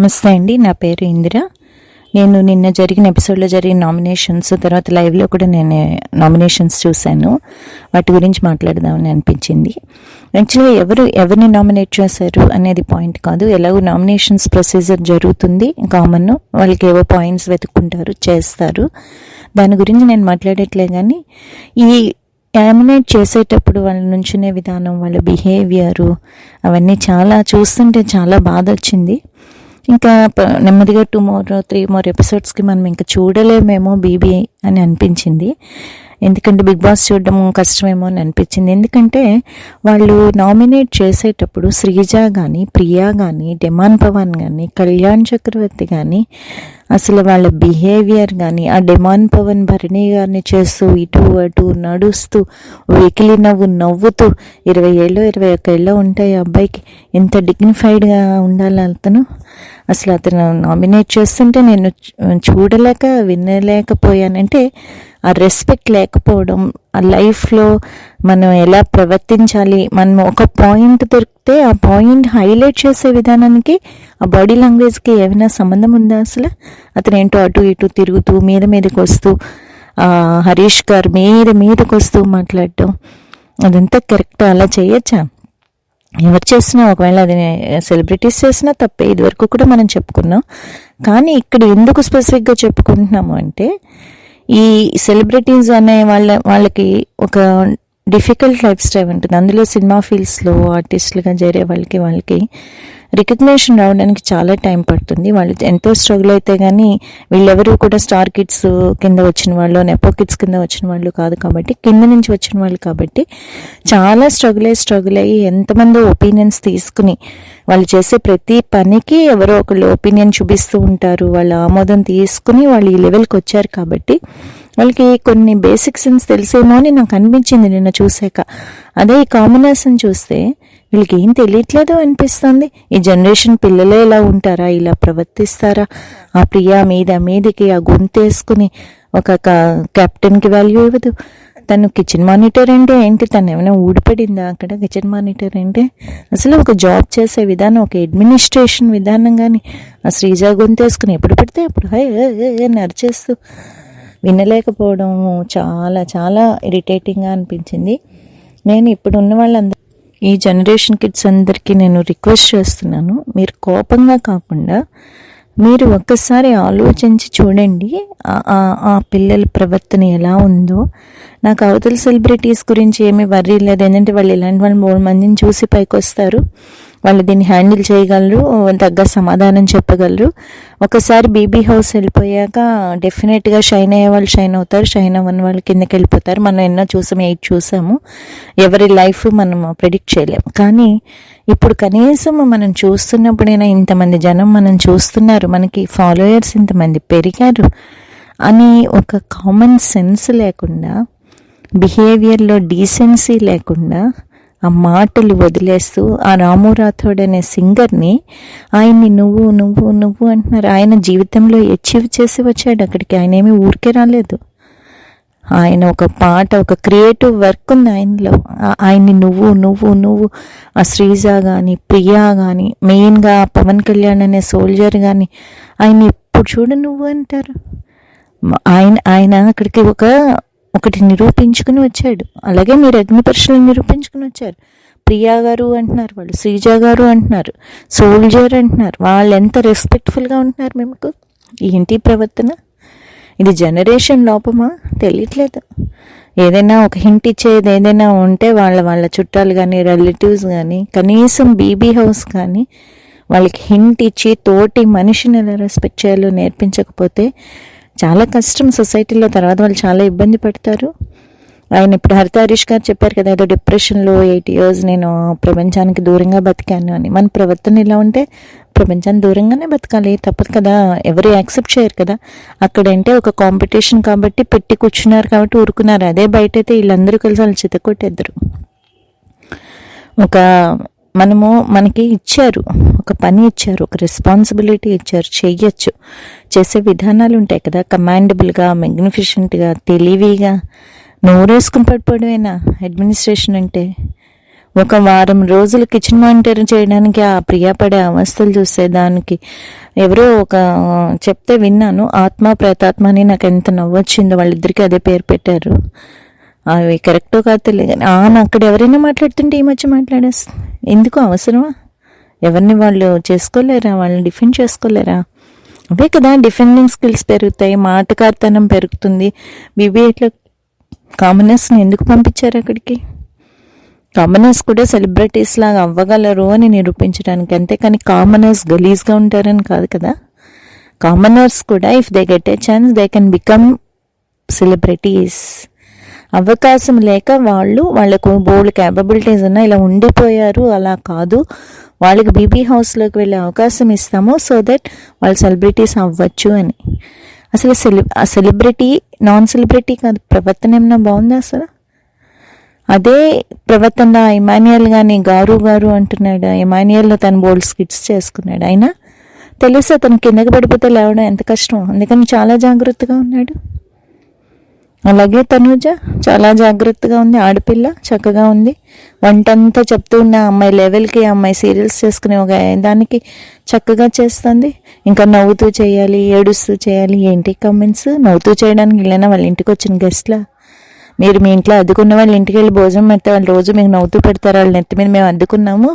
నమస్తే అండి నా పేరు ఇందిర. నేను నిన్న జరిగిన ఎపిసోడ్లో జరిగిన నామినేషన్స్ తర్వాత లైవ్లో కూడా నేను నామినేషన్స్ చూశాను. వాటి గురించి మాట్లాడదామని అనిపించింది. యాక్చువల్గా ఎవరు ఎవరిని నామినేట్ చేశారు అనేది పాయింట్ కాదు. ఎలాగో నామినేషన్స్ ప్రొసీజర్ జరుగుతుంది కామన్. వాళ్ళకి ఏవో పాయింట్స్ వెతుక్కుంటారు చేస్తారు. దాని గురించి నేను మాట్లాడట్లే కానీ ఈ నామినేట్ చేసేటప్పుడు వాళ్ళ నుంచునే విధానం వాళ్ళ బిహేవియరు అవన్నీ చాలా చూస్తుంటే చాలా బాధ వచ్చింది ఇంకా నెమ్మదిగా టూ మోర్ త్రీ మోర్ ఎపిసోడ్స్కి మనం ఇంకా చూడలేమేమో బీబీ అని అనిపించింది. ఎందుకంటే బిగ్ బాస్ చూడడం కష్టమేమో అని అనిపించింది. ఎందుకంటే వాళ్ళు నామినేట్ చేసేటప్పుడు శ్రీజ కానీ ప్రియా కానీ డెమాన్ పవన్ కానీ కళ్యాణ్ చక్రవర్తి కానీ అసలు వాళ్ళ బిహేవియర్ కానీ ఆ డెమాన్ పవన్ భరణి గారిని చేస్తూ ఇటు అటు నడుస్తూ వెకిలి నవ్వు నవ్వుతూ ఇరవై ఏళ్ళు ఇరవై ఒక్క ఏళ్ళు ఉంటాయి ఆ అబ్బాయికి. ఎంత డిగ్నిఫైడ్గా ఉండాలి అతను. అసలు అతను నామినేట్ చేస్తుంటే నేను చూడలేక వినలేకపోయానంటే ఆ రెస్పెక్ట్ లేకపోవడం ఆ లైఫ్లో మనం ఎలా ప్రవర్తించాలి మనం ఒక పాయింట్ దొరికితే ఆ పాయింట్ హైలైట్ చేసే విధానానికి ఆ బాడీ లాంగ్వేజ్కి ఏమైనా సంబంధం ఉందా అసలు? అతను ఏంటో అటు ఇటు తిరుగుతూ మీద మీదకి వస్తూ హరీష్ గారు మీద మీదకి వస్తూ మాట్లాడటం అదంతా కరెక్ట్ అలా చేయొచ్చా? ఎవరు చేసినా ఒకవేళ అది సెలబ్రిటీస్ చేసినా తప్పే ఇదివరకు కూడా మనం చెప్పుకున్నాం. కానీ ఇక్కడ ఎందుకు స్పెసిఫిక్గా చెప్పుకుంటున్నాము అంటే ఈ సెలబ్రిటీస్ అనే వాళ్ళ వాళ్ళకి ఒక డిఫికల్ట్ లైఫ్ స్టైల్ ఉంటుంది. అందులో సినిమా ఫీల్డ్స్లో ఆర్టిస్టులుగా చేరే వాళ్ళకి వాళ్ళకి రికగ్నేషన్ రావడానికి చాలా టైం పడుతుంది. వాళ్ళు ఎంతో స్ట్రగుల్ అయితే కానీ వీళ్ళెవరూ కూడా స్టార్ కిడ్స్ కింద వచ్చిన వాళ్ళు నెపో కిడ్స్ కింద వచ్చిన వాళ్ళు కాదు కాబట్టి కింద నుంచి వచ్చిన వాళ్ళు కాబట్టి చాలా స్ట్రగుల్ అయ్యి స్ట్రగుల్ అయ్యి ఎంతమంది ఒపీనియన్స్ తీసుకుని వాళ్ళు చేసే ప్రతి పనికి ఎవరో ఒకళ్ళు ఒపీనియన్ చూపిస్తూ ఉంటారు. వాళ్ళ ఆమోదం తీసుకుని వాళ్ళు ఈ లెవెల్కి వచ్చారు కాబట్టి వాళ్ళకి కొన్ని బేసిక్ సెన్స్ తెలిసేమో అని నాకు అనిపించింది నిన్న చూసాక. అదే ఈ కాంబినేషన్ చూస్తే వీళ్ళకి ఏం తెలియట్లేదు అనిపిస్తుంది. ఈ జనరేషన్ పిల్లలే ఇలా ఉంటారా? ఇలా ప్రవర్తిస్తారా? ఆ ప్రియా మీద మీదకి ఆ గొంతేసుకుని ఒక కెప్టెన్కి వాల్యూ ఇవ్వదు. తను కిచెన్ మానిటర్ అంటే ఏంటి? తను ఏమైనా ఊడిపడిందా అక్కడ? కిచెన్ మానిటర్ అంటే అసలు ఒక జాబ్ చేసే విధానం ఒక అడ్మినిస్ట్రేషన్ విధానం కానీ ఆ శ్రీజ గొంతేసుకుని ఎప్పుడు పడితే అప్పుడు హై నరిచేస్తూ వినలేకపోవడం చాలా చాలా ఇరిటేటింగ్గా అనిపించింది. నేను ఇప్పుడు ఉన్న వాళ్ళందరూ ఈ జనరేషన్ కిడ్స్ అందరికీ నేను రిక్వెస్ట్ చేస్తున్నాను. మీరు కోపంగా కాకుండా మీరు ఒక్కసారి ఆలోచించి చూడండి ఆ- పిల్లల ప్రవర్తన ఎలా ఉందో. నాకు అవతల సెలబ్రిటీస్ గురించి ఏమీ వర్రీ లేదు. ఏంటంటే వాళ్ళు ఇలాంటి వాళ్ళు మూడు మందిని చూసి పైకి వస్తారు వాళ్ళు దీన్ని హ్యాండిల్ చేయగలరు తగ్గ సమాధానం చెప్పగలరు. ఒకసారి బీబీ హౌస్ వెళ్ళిపోయాక డెఫినెట్గా షైన్ అయ్యే వాళ్ళు షైన్ అవుతారు షైన్ అవ్వని వాళ్ళు కిందకి వెళ్ళిపోతారు. మనం ఎన్నో చూసాము ఎయిట్ చూసాము ఎవరి లైఫ్ మనం ప్రెడిక్ట్ చేయలేము. కానీ ఇప్పుడు కనీసం మనం చూస్తున్నప్పుడైనా ఇంతమంది జనం మనం చూస్తున్నారు మనకి ఫాలోయర్స్ ఇంతమంది పెరిగారు అని ఒక కామన్ సెన్స్ లేకుండా బిహేవియర్లో డీసెన్సీ లేకుండా ఆ మాటలు వదిలేస్తూ ఆ రాము రాథోడ్ అనే సింగర్ని ఆయన్ని నువ్వు నువ్వు నువ్వు అంటున్నారు. ఆయన జీవితంలో అచీవ్ చేసి వచ్చాడు అక్కడికి. ఆయన ఏమీ ఊరికే రాలేదు. ఆయన ఒక పాట ఒక క్రియేటివ్ వర్క్ ఉంది ఆయనలో. ఆయన్ని నువ్వు నువ్వు నువ్వు ఆ శ్రీజ కానీ ప్రియా కానీ మెయిన్గా పవన్ కళ్యాణ్ అనే సోల్జర్ కానీ ఆయన ఎప్పుడు చూడు నువ్వు అంటారు. ఆయన ఆయన అక్కడికి ఒక ఒకటి నిరూపించుకుని వచ్చాడు. అలాగే మీరు అగ్ని పరీక్షలు నిరూపించుకుని వచ్చారు. ప్రియా గారు అంటున్నారు వాళ్ళు శ్రీజ గారు అంటున్నారు సోల్జర్ అంటున్నారు వాళ్ళు ఎంత రెస్పెక్ట్ఫుల్గా ఉంటున్నారు మీకు ఏంటి ప్రవర్తన? ఇది జనరేషన్ లోపమా? తెలియట్లేదు. ఏదైనా ఒక హింట్ ఇచ్చేది ఏదైనా ఉంటే వాళ్ళ వాళ్ళ చుట్టాలు కానీ రిలేటివ్స్ కానీ కనీసం బీబీ హౌస్ కానీ వాళ్ళకి హింట్ ఇచ్చి తోటి మనిషిని ఎలా రెస్పెక్ట్ చేయాలో నేర్పించకపోతే చాలా కష్టం సొసైటీలో. తర్వాత వాళ్ళు చాలా ఇబ్బంది పడతారు. ఆయన ఇప్పుడు హరిత హరీష్ గారు చెప్పారు కదా ఏదో డిప్రెషన్లో ఎయిట్ ఇయర్స్ నేను ప్రపంచానికి దూరంగా బతికాను అని. మన ప్రవర్తన ఇలా ఉంటే ప్రపంచాన్ని దూరంగానే బతకాలి. తప్పదు కదా. ఎవరు యాక్సెప్ట్ చేయరు కదా. అక్కడంటే ఒక కాంపిటీషన్ కాబట్టి పెట్టి కూర్చున్నారు కాబట్టి ఊరుకున్నారు. అదే బయట అయితే వీళ్ళందరూ కలిసి వాళ్ళు చితకొట్టేద్దరు ఒక మనము మనకి ఇచ్చారు ఒక పని ఇచ్చారు ఒక రెస్పాన్సిబిలిటీ ఇచ్చారు చెయ్యొచ్చు. చేసే విధానాలు ఉంటాయి కదా కమాండబుల్గా మెగ్నిఫిషెంట్గా తెలివిగా నోరేసుకుని పడిపోవడమేనా అడ్మినిస్ట్రేషన్ అంటే? ఒక వారం రోజులు కిచెన్ మానిటర్ చేయడానికి ఆ ప్రియా పడే అవస్థలు చూసేదానికి ఎవరో ఒక చెప్తే విన్నాను ఆత్మ ప్రేతాత్మ అని నాకు ఎంత నవ్వొచ్చిందో వాళ్ళిద్దరికీ అదే పేరు పెట్టారు. అవి కరెక్టో కాదు తెలియదు. కానీ ఆమె అక్కడ ఎవరైనా మాట్లాడుతుంటే ఈ మధ్య మాట్లాడేస్తుంది ఎందుకు అవసరమా? ఎవరిని వాళ్ళు చేసుకోలేరా? వాళ్ళని డిఫెండ్ చేసుకోలేరా? అవే కదా డిఫెండింగ్ స్కిల్స్ పెరుగుతాయి మాటకారితనం పెరుగుతుంది. బీబీఐట్లో కామనర్స్ని ఎందుకు పంపించారు అక్కడికి? కామనర్స్ కూడా సెలబ్రిటీస్ లాగా అవ్వగలరు అని నిరూపించడానికి. అంతే కానీ కామనర్స్ గలీజ్గా ఉంటారని కాదు కదా. కామనర్స్ కూడా if they get a chance they can become celebrities అవకాశం లేక వాళ్ళు వాళ్ళకు బోల్డ్ క్యాపబిలిటీస్ ఉన్నా ఇలా ఉండిపోయారు. అలా కాదు. వాళ్ళకి బీబీ హౌస్లోకి వెళ్ళే అవకాశం ఇస్తాము సో దట్ వాళ్ళు సెలబ్రిటీస్ అవ్వచ్చు అని. అసలు సెలి ఆ సెలబ్రిటీ నాన్ సెలబ్రిటీ కాదు ప్రవర్తన ఏమన్నా బాగుందా అసలు? అదే ప్రవర్తన ఇమాన్యుయల్ కానీ గారు గారు అంటున్నాడు. ఇమాన్యుయల్లో తను బోల్డ్ స్కిట్స్ చేసుకున్నాడు. అయినా? తెలుసు అతను కిందకి పడిపోతే లేవడం ఎంత కష్టం? అందుకని చాలా జాగ్రత్తగా ఉన్నాడు. అలాగే తనుజ చాలా జాగ్రత్తగా ఉంది ఆడపిల్ల చక్కగా ఉంది. వంటంతా చెప్తూ ఉన్న అమ్మాయి లెవెల్కి అమ్మాయి సీరియల్స్ చేసుకునే ఒక దానికి చక్కగా చేస్తుంది. ఇంకా నవ్వుతూ చేయాలి ఏడుస్తూ చేయాలి ఏంటి కమెంట్స్ నవ్వుతూ చేయడానికి వెళ్ళినా వాళ్ళ ఇంటికి వచ్చిన గెస్ట్లా మీరు మీ ఇంట్లో అద్దుకున్న వాళ్ళ ఇంటికి వెళ్ళి భోజనం పెడితే వాళ్ళు రోజు మీకు నవ్వుతూ పెడతారు వాళ్ళ నెత్తి మీద మేము అద్దుకున్నాము.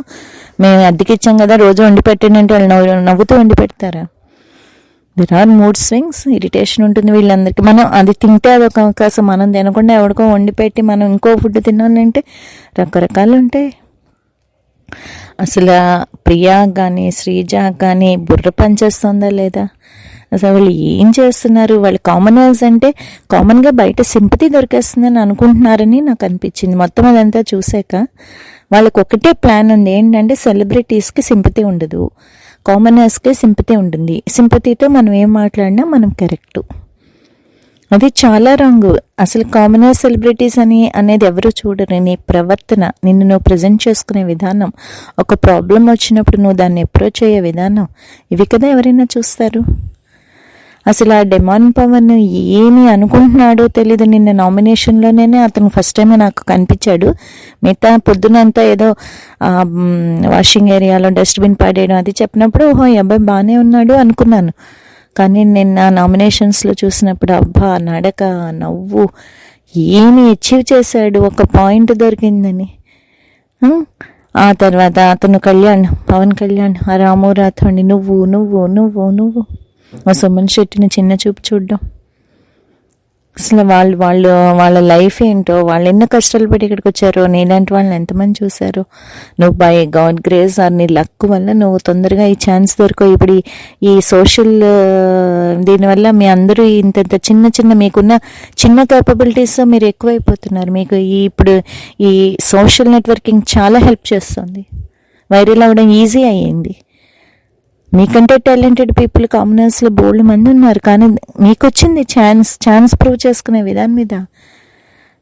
మేము అద్దెకి ఇచ్చాం కదా రోజు వండి పెట్టండి అంటే వాళ్ళు నవ్వు నవ్వుతూ వండి పెడతారా? There are mood swings irritation ఉంటుంది వీళ్ళందరికీ. మనం అది తింటే అదొక అవకాశం మనం తినకుండా ఎవరికో వండి పెట్టి మనం ఇంకో ఫుడ్ తినాలంటే రకరకాలు ఉంటాయి. అసలు ప్రియా కానీ శ్రీజ కానీ బుర్ర పనిచేస్తుందా లేదా? అసలు వాళ్ళు ఏం చేస్తున్నారు? వాళ్ళు కామనర్స్ అంటే కామన్గా బయట సింపతి దొరికేస్తుందని అనుకుంటున్నారని నాకు అనిపించింది. మొత్తం అదంతా చూసాక వాళ్ళకి ఒకటే ప్లాన్ ఉంది. ఏంటంటే సెలబ్రిటీస్కి సింపతి ఉండదు. కామనర్స్కే సింపతి ఉంటుంది. సింపతితో మనం ఏం మాట్లాడినా మనం కరెక్ట్ అది చాలా రంగు అసలు కామనర్ సెలబ్రిటీస్ అని అనేది ఎవరు చూడరు నీ ప్రవర్తన నిన్ను నువ్వు ప్రజెంట్ చేసుకునే విధానం ఒక ప్రాబ్లం వచ్చినప్పుడు నువ్వు దాన్ని అప్రోచ్ అయ్యే విధానం ఇవి కదా ఎవరైనా చూస్తారు? అసలు ఆ డెమాన్ పవన్ ఏమి అనుకుంటున్నాడో తెలీదు. నిన్న నామినేషన్లోనే అతను ఫస్ట్ టైం నాకు కనిపించాడు. మిగతా పొద్దునంతా ఏదో వాషింగ్ ఏరియాలో డస్ట్బిన్ పడేయడం అది చెప్పినప్పుడు ఓహో ఈ అబ్బాయి బాగానే ఉన్నాడు అనుకున్నాను. కానీ నిన్న నామినేషన్స్లో చూసినప్పుడు అబ్బా నడక నవ్వు ఏమి అచీవ్ చేశాడు? ఒక పాయింట్ దొరికిందని. ఆ? తర్వాత అతను కళ్యాణ్ పవన్ కళ్యాణ్ ఆ రాము రాథోడిని నువ్వు నువ్వు నువ్వు నువ్వు. ఆ సుమన్ శెట్టిని చిన్న చూపు చూడడం. అసలు వాళ్ళు వాళ్ళు వాళ్ళ లైఫ్ ఏంటో వాళ్ళు ఎన్ని కష్టాలు పడి ఇక్కడికి వచ్చారో నీలాంటి వాళ్ళని ఎంతమంది చూశారు? నువ్వు బై గాడ్ గ్రేస్ ఆర్ నీ లక్ వల్ల నువ్వు తొందరగా ఈ ఛాన్స్ దొరకవు ఇప్పుడు ఈ- ఈ సోషల్ దీనివల్ల మీ అందరూ ఇంత ఇంత చిన్న చిన్న మీకున్న చిన్న కేపబిలిటీస్ మీరు ఎక్కువైపోతున్నారు. మీకు ఈ ఇప్పుడు ఈ సోషల్ నెట్వర్కింగ్ చాలా హెల్ప్ చేస్తుంది. వైరల్ అవ్వడం ఈజీ అయ్యింది. మీకంటే టాలెంటెడ్ పీపుల్ కామనర్స్లో బోల్డ్ మంది ఉన్నారు. కానీ మీకు వచ్చింది ఛాన్స్ ఛాన్స్ ప్రూవ్ చేసుకునే విధానం మీద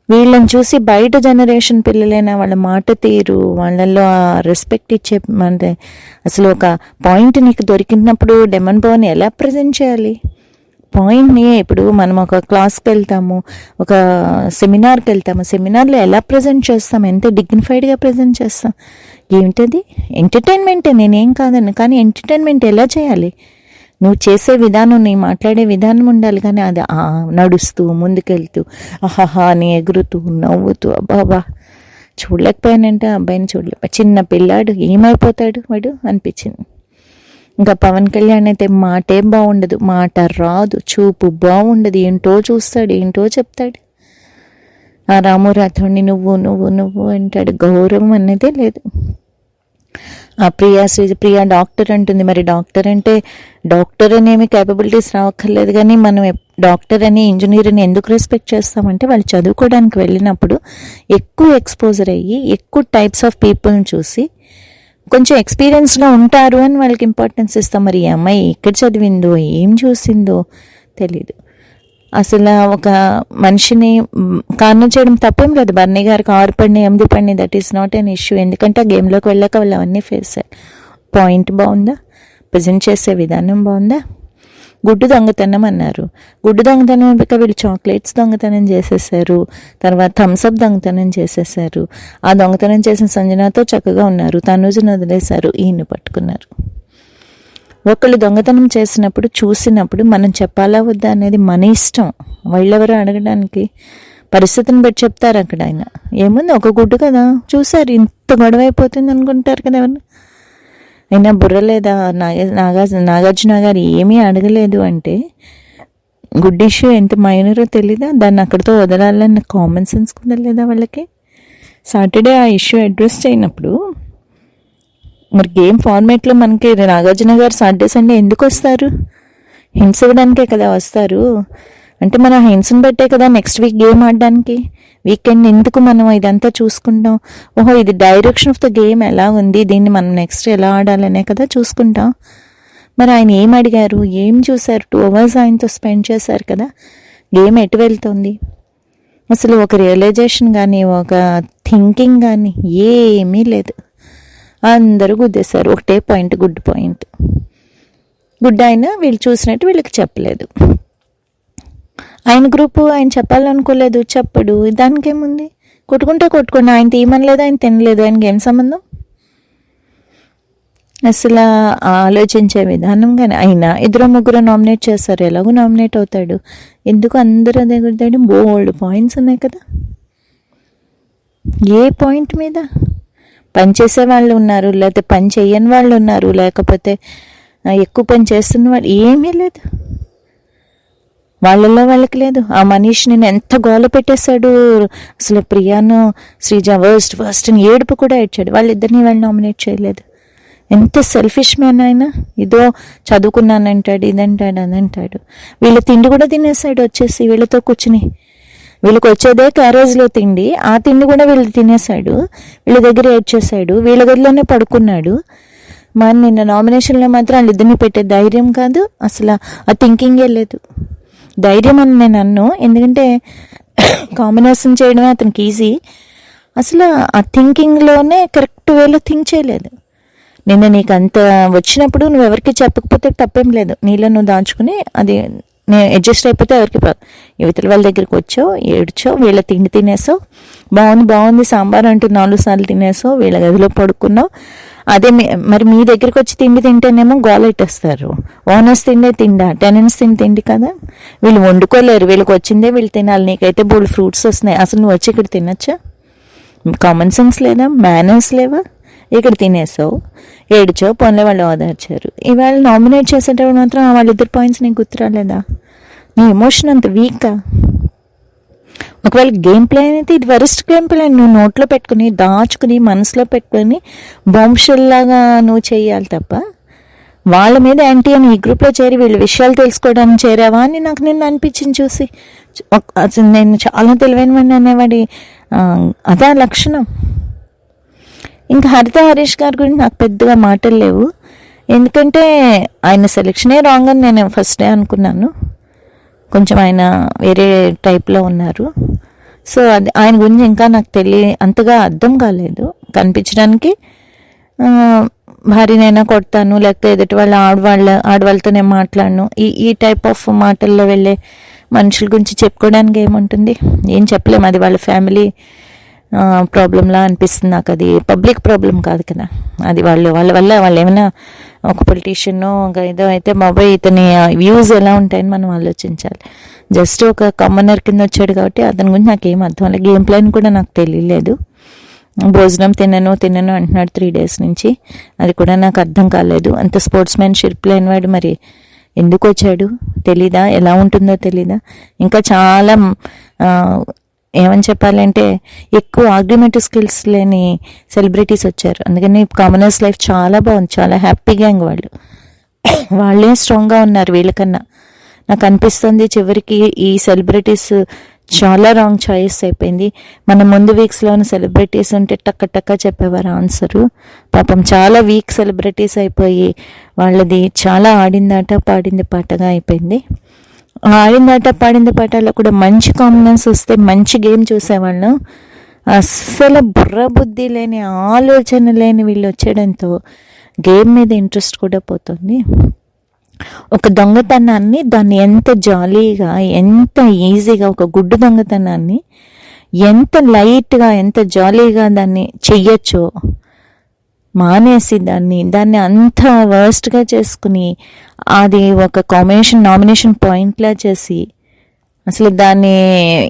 వీళ్ళని చూసి బయట జనరేషన్ పిల్లలైనా వాళ్ళ మాట తీరు వాళ్ళల్లో రెస్పెక్ట్ ఇచ్చే అంటే అసలు ఒక పాయింట్ నీకు దొరికినప్పుడు డెమన్ పవర్ని ఎలా ప్రజెంట్ చేయాలి? పాయింట్ని ఇప్పుడు మనం ఒక క్లాస్కి వెళ్తాము ఒక సెమినార్కి వెళ్తాము. సెమినార్లో ఎలా ప్రజెంట్ చేస్తాం? ఎంత డిగ్నిఫైడ్గా ప్రజెంట్ చేస్తాం? ఏమిటది? ఎంటర్టైన్మెంటే నేనేం కాదను కానీ ఎంటర్టైన్మెంట్ ఎలా చేయాలి? నువ్వు చేసే విధానం నీ మాట్లాడే విధానం ఉండాలి కానీ అది నడుస్తూ ముందుకెళ్తూ అహహా అని ఎగురుతూ నవ్వుతూ అబ్బాబా చూడలేకపోయానంటే అబ్బాయిని చూడలేక చిన్న పిల్లాడు ఏమైపోతాడు వాడు? అనిపించింది. ఇంకా పవన్ కళ్యాణ్ అయితే మాటే బాగుండదు మాట రాదు చూపు బాగుండదు. ఏంటో చూస్తాడు ఏంటో చెప్తాడు. ఆ రాము రాథోడిని నువ్వు నువ్వు నువ్వు అంటాడు. గౌరవం అనేదే లేదు. ఆ ప్రియా శ్రీ ప్రియా డాక్టర్ అంటుంది. మరి డాక్టర్ అంటే డాక్టర్ అనేమి కేపబిలిటీస్ రావక్కర్లేదు కానీ మనం డాక్టర్ అని ఇంజనీర్ అని ఎందుకు రెస్పెక్ట్ చేస్తామంటే వాళ్ళు చదువుకోవడానికి వెళ్ళినప్పుడు ఎక్కువ ఎక్స్పోజర్ అయ్యి ఎక్కువ టైప్స్ ఆఫ్ పీపుల్ని చూసి కొంచెం ఎక్స్పీరియన్స్గా ఉంటారు అని వాళ్ళకి ఇంపార్టెన్స్ ఇస్తాం. మరి ఈ అమ్మాయి ఎక్కడ చదివిందో ఏం చూసిందో తెలీదు. అసలు ఒక మనిషిని కారణం చేయడం తప్పేం లేదు. బర్నీ గారికి ఆరు పడినాయి ఎనిమిది పడినాయి that is not an issue ఎందుకంటే ఆ గేమ్లోకి వెళ్ళాక వాళ్ళు అవన్నీ ఫేస్ పాయింట్ బాగుందా? ప్రజెంట్ చేసే విధానం బాగుందా? గుడ్డు దొంగతనం అన్నారు. గుడ్డు దొంగతనం అయిపోయాక వీళ్ళు చాక్లెట్స్ దొంగతనం చేసేసారు. తర్వాత థమ్స్అప్ దొంగతనం చేసేసారు. ఆ దొంగతనం చేసిన సంజనాతో చక్కగా ఉన్నారు. తనుజును వదిలేశారు. ఈయన్ని పట్టుకున్నారు. ఒకళ్ళు దొంగతనం చేసినప్పుడు చూసినప్పుడు మనం చెప్పాలా వద్దా అనేది మన ఇష్టం. వాళ్ళెవరు అడగడానికి పరిస్థితిని బట్టి చెప్తారు అక్కడ ఆయన. ఏముంది? ఒక గుడ్డు కదా. చూసారు ఇంత గొడవ అయిపోతుంది అనుకుంటారు కదా ఎవరు? అయినా బుర్ర లేదా? నాగ నాగా నాగార్జున గారు ఏమీ అడగలేదు అంటే గుడ్ ఇష్యూ ఎంత మైనరో తెలీదా? దాన్ని అక్కడితో వదలాలన్న కామన్ సెన్స్ కూడా లేదా వాళ్ళకి? సాటర్డే ఆ ఇష్యూ అడ్రస్ చేయనప్పుడు మరి గేమ్ ఫార్మేట్లో మనకి నాగార్జున గారు సాటర్డే సండే ఎందుకు వస్తారు? హింట్స్ ఇవ్వడానికే కదా వస్తారు. అంటే మనం ఆ బట్టే కదా నెక్స్ట్ వీక్ గేమ్ ఆడడానికి. వీకెండ్ ఎందుకు మనం ఇదంతా చూసుకుంటాం? ఓహో ఇది డైరెక్షన్ ఆఫ్ ద గేమ్ ఎలా ఉంది? దీన్ని మనం నెక్స్ట్ ఎలా ఆడాలనే కదా చూసుకుంటాం. మరి ఆయన ఏం అడిగారు? ఏం చూశారు? టూ అవర్స్ ఆయనతో స్పెండ్ చేశారు కదా. గేమ్ ఎటు వెళ్తుంది? అసలు ఒక రియలైజేషన్ కానీ ఒక థింకింగ్ కానీ ఏమీ లేదు. అందరూ గుద్దేశారు. ఒకటే పాయింట్ గుడ్ పాయింట్ గుడ్ అయినా వీళ్ళు చూసినట్టు వీళ్ళకి చెప్పలేదు. ఆయన గ్రూపు ఆయన చెప్పాలనుకోలేదు చెప్పడు. దానికేముంది? కొట్టుకుంటే కొట్టుకోండి. ఆయన తీయమనలేదు ఆయన తినలేదు. ఆయనకి ఏం సంబంధం? అసలు ఆలోచించే విధానం కానీ అయినా ఇద్దరు ముగ్గురు నామినేట్ చేస్తారు. ఎలాగో నామినేట్ అవుతాడు. ఎందుకు అందరూ దగ్గర గుర్తాడు బోల్డ్ పాయింట్స్ ఉన్నాయి కదా? ఏ పాయింట్ మీద? పని చేసే వాళ్ళు ఉన్నారు లేకపోతే పని చేయని వాళ్ళు ఉన్నారు లేకపోతే ఎక్కువ పని చేస్తున్న వాళ్ళు ఏమీ లేదు. వాళ్ళల్లో వాళ్ళకి లేదు. ఆ మనీష్ నేను ఎంత గోల పెట్టేశాడు. అసలు ప్రియాను శ్రీజ వర్స్ట్ వర్స్ట్ అని ఏడుపు కూడా ఏడ్చాడు. వాళ్ళిద్దరిని వాళ్ళు నామినేట్ చేయలేదు. ఎంత సెల్ఫిష్ మ్యాన్ ఆయన. ఇదో చదువుకున్నానంటాడు ఇదంటాడు అదంటాడు. వీళ్ళ తిండి కూడా తినేసాడు వచ్చేసి వీళ్ళతో కూర్చుని. వీళ్ళకి వచ్చేదే క్యారేజ్లో తిండి. ఆ తిండి కూడా వీళ్ళు తినేసాడు వీళ్ళ దగ్గర ఏడ్చేసాడు వీళ్ళ గదిలోనే పడుకున్నాడు. మరి నిన్న నామినేషన్లో మాత్రం వాళ్ళిద్దరిని పెట్టే ధైర్యం కాదు. అసలు ఆ థింకింగే లేదు. ధైర్యం అని నేను అన్ను ఎందుకంటే కాంబినేషన్ చేయడమే అతనికి ఈజీ అసలు ఆ థింకింగ్లోనే కరెక్ట్ వేలో థింక్ చేయలేదు. నిన్న నీకు అంత వచ్చినప్పుడు నువ్వు ఎవరికి చెప్పకపోతే తప్పేం లేదు. నీలో నువ్వు దాచుకుని అది నేను అడ్జస్ట్ అయిపోతే ఎవరికి ప- యువతల వాళ్ళ దగ్గరికి వచ్చావు ఏడ్చో వీళ్ళ తిండి తినేసావు బాగుంది బాగుంది సాంబార్ అంటూ నాలుగు సార్లు తినేసావు వీళ్ళ గదిలో పడుకున్నావు. అదే మీ- మరి మీ దగ్గరికి వచ్చి తిండి తింటేనేమో గోలెట్టేస్తారు. ఓనర్స్ తిండే తిండా టెనెంట్స్ తిని తిండి కదా. వీళ్ళు వండుకోలేరు వీళ్ళకి వచ్చిందే వీళ్ళు తినాలి. నీకైతే బోల్డ్ ఫ్రూట్స్ వస్తున్నాయి. అసలు నువ్వు వచ్చి ఇక్కడ తినొచ్చా? కామన్ సెన్స్ లేదా? మేనర్స్ లేవా? ఇక్కడ తినేసావు. ఏడ్చావు పనులే వాళ్ళు ఓదార్చారు ఇవాళ నామినేట్ చేసేటప్పుడు మాత్రం వాళ్ళిద్దరు పాయింట్స్ నీకు గుర్తురాలేదా? నీ ఎమోషన్ అంత వీకా ఒకవేళ గేమ్ ప్లే అనేది ఇది వరస్ట్ గేమ్ ప్లే నువ్వు నోట్లో పెట్టుకుని దాచుకుని మనసులో పెట్టుకుని బాంబ్ నువ్వు చేయాలి తప్ప వాళ్ళ మీద యాంటీ అని ఈ గ్రూప్లో చేరి వీళ్ళ విషయాలు తెలుసుకోవడానికి చేరావా అని నాకు నిన్న అనిపించింది చూసి. అసలు నేను చాలా తెలివైన వాడిని అనేవాడి అదే లక్షణం. ఇంకా హరిత హరీష్ గారి గురించి నాకు పెద్దగా మాటలు లేవు. ఎందుకంటే ఆయన సెలెక్షనే రాంగ్ అని నేను ఫస్ట్ డే అనుకున్నాను. కొంచెం ఆయన వేరే టైప్లో ఉన్నారు. సో అది ఆయన గురించి ఇంకా నాకు తెలియ అంతగా అర్థం కాలేదు. కనిపించడానికి భార్యనైనా కొడతాను లేకపోతే ఎదుటి వాళ్ళ ఆడవాళ్ళ ఆడవాళ్ళతో నేను మాట్లాడను. ఈ ఈ టైప్ ఆఫ్ మాటల్లో వెళ్ళే మనుషుల గురించి చెప్పుకోవడానికి ఏముంటుంది? ఏం చెప్పలేము అది వాళ్ళ ఫ్యామిలీ ప్రాబ్లంలా అనిపిస్తుంది నాకు. అది పబ్లిక్ ప్రాబ్లం కాదు కదా. అది వాళ్ళు వాళ్ళ వల్ల వాళ్ళు ఏమైనా ఒక పొలిటీషియన్ ఒక ఏదో అయితే బాబాయ్ ఇతని వ్యూస్ ఎలా ఉంటాయని మనం ఆలోచించాలి. జస్ట్ ఒక కమ్మనర్ కింద వచ్చాడు కాబట్టి అతని గురించి నాకు ఏం అర్థం లేదు గేమ్ ప్లాన్ కూడా నాకు తెలియలేదు. భోజనం తినను తినను అంటున్నాడు త్రీ డేస్ నుంచి. అది కూడా నాకు అర్థం కాలేదు. అంత స్పోర్ట్స్ మ్యాన్షిప్ లేనివాడు మరి ఎందుకు వచ్చాడు? తెలీదా? ఎలా ఉంటుందో తెలీదా? ఇంకా చాలా ఏమని చెప్పాలంటే ఎక్కువ ఆర్గ్యుమెంటివ్ స్కిల్స్ లేని సెలబ్రిటీస్ వచ్చారు. అందుకని కామనర్స్ లైఫ్ చాలా బాగుంది. చాలా హ్యాపీగా వాళ్ళు. వాళ్ళే స్ట్రాంగ్గా ఉన్నారు వీళ్ళకన్నా. నాకు అనిపిస్తుంది చివరికి ఈ సెలబ్రిటీస్ చాలా రాంగ్ చాయిస్ అయిపోయింది. మన ముందు వీక్స్లో ఉన్న సెలబ్రిటీస్ ఉంటే టక్క టక్క చెప్పేవారు ఆన్సరు పాపం చాలా వీక్ సెలబ్రిటీస్ అయిపోయి వాళ్ళది చాలా ఆడిందాట పాడింది పాటగా అయిపోయింది. ఆడిందాట పాడింది పాటలో కూడా మంచి కాంబినెన్స్ వస్తే మంచి గేమ్ చూసేవాళ్ళం. అస్సలు బుర్ర బుద్ధి లేని ఆలోచన లేని వీళ్ళు వచ్చేయడంతో గేమ్ మీద ఇంట్రెస్ట్ కూడా పోతుంది. ఒక దొంగతనాన్ని దాన్ని ఎంత జాలీగా ఎంత ఈజీగా ఒక గుడ్డు దొంగతనాన్ని ఎంత లైట్గా ఎంత జాలీగా దాన్ని చెయ్యొచ్చో మానేసి దాన్ని దాన్ని అంత వర్స్ట్గా చేసుకుని అది ఒక కాంబినేషన్ నామినేషన్ పాయింట్లా చేసి అసలు దాన్ని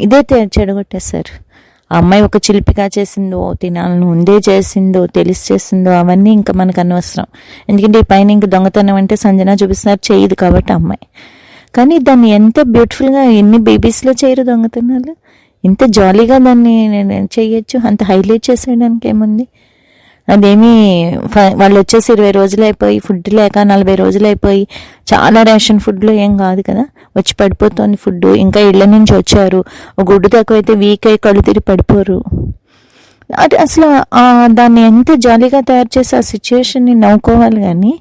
ఇదే చెడగొట్టేశారు. ఆ అమ్మాయి ఒక చిలిపిగా చేసిందో తినాలని ఉందే చేసిందో తెలిసి చేసిందో అవన్నీ ఇంకా మనకు అనవసరం. ఎందుకంటే ఈ పైన ఇంక దొంగతనం అంటే సంజన చూపిస్తున్నారు చేయదు కాబట్టి అమ్మాయి. కానీ దాన్ని ఎంత బ్యూటిఫుల్గా ఎన్ని బేబీస్లో చేయరు దొంగతనాలు? ఎంత జాలీగా దాన్ని నేను చేయొచ్చు? అంత హైలైట్ చేసేయడానికి ఏముంది అదేమి ఫ- వాళ్ళు వచ్చేసి ఇరవై రోజులు అయిపోయి ఫుడ్ లేక నలభై రోజులు అయిపోయి చాలా రేషన్ ఫుడ్లో ఏం కాదు కదా. వచ్చి పడిపోతుంది ఫుడ్ ఇంకా ఇళ్ళ నుంచి వచ్చారు. ఒక గుడ్డు తక్కువైతే వీక్ అయి కళ్ళు తిరిగి పడిపోరు. అది అసలు దాన్ని ఎంత జాలీగా తయారు చేసి ఆ సిచ్యువేషన్ని నవ్వుకోవాలి కానీ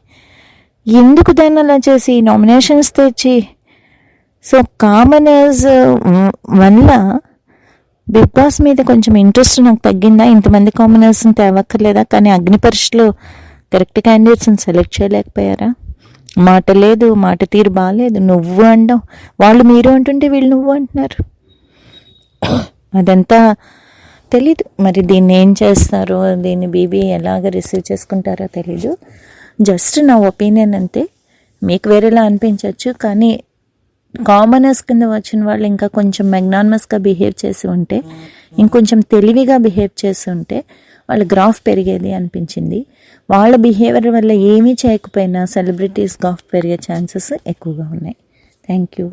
ఎందుకు దాన్ని అలా చేసి నామినేషన్స్ తెచ్చి? సో కామనర్స్ వల్ల బిగ్ బాస్ మీద కొంచెం ఇంట్రెస్ట్ నాకు తగ్గిందా? ఇంతమంది కామనర్స్ని తేవక్కర్లేదా? కానీ అగ్ని పరీక్షలో కరెక్ట్ క్యాండిడేట్స్ని సెలెక్ట్ చేయలేకపోయారా? మాట లేదు మాట తీరు బాగాలేదు నువ్వు అండం వాళ్ళు మీరు అంటుంటే వీళ్ళు నువ్వు అంటున్నారు. అదంతా తెలీదు. మరి దీన్ని ఏం చేస్తారో? దీన్ని బీబీ ఎలాగ రిసీవ్ చేసుకుంటారో తెలీదు. జస్ట్ నా ఒపీనియన్ అంతే. మీకు వేరేలా అనిపించవచ్చు కానీ కామనర్స్ కింద వచ్చిన వాళ్ళు ఇంకా కొంచెం మెగ్నానమస్గా బిహేవ్ చేసి ఉంటే ఇంకొంచెం తెలివిగా బిహేవ్ చేసి ఉంటే వాళ్ళ గ్రాఫ్ పెరిగేది అనిపించింది. వాళ్ళ బిహేవియర్ వల్ల ఏమీ చేయకపోయినా సెలబ్రిటీస్ గ్రాఫ్ పెరిగే ఛాన్సెస్ ఎక్కువగా ఉన్నాయి. Thank you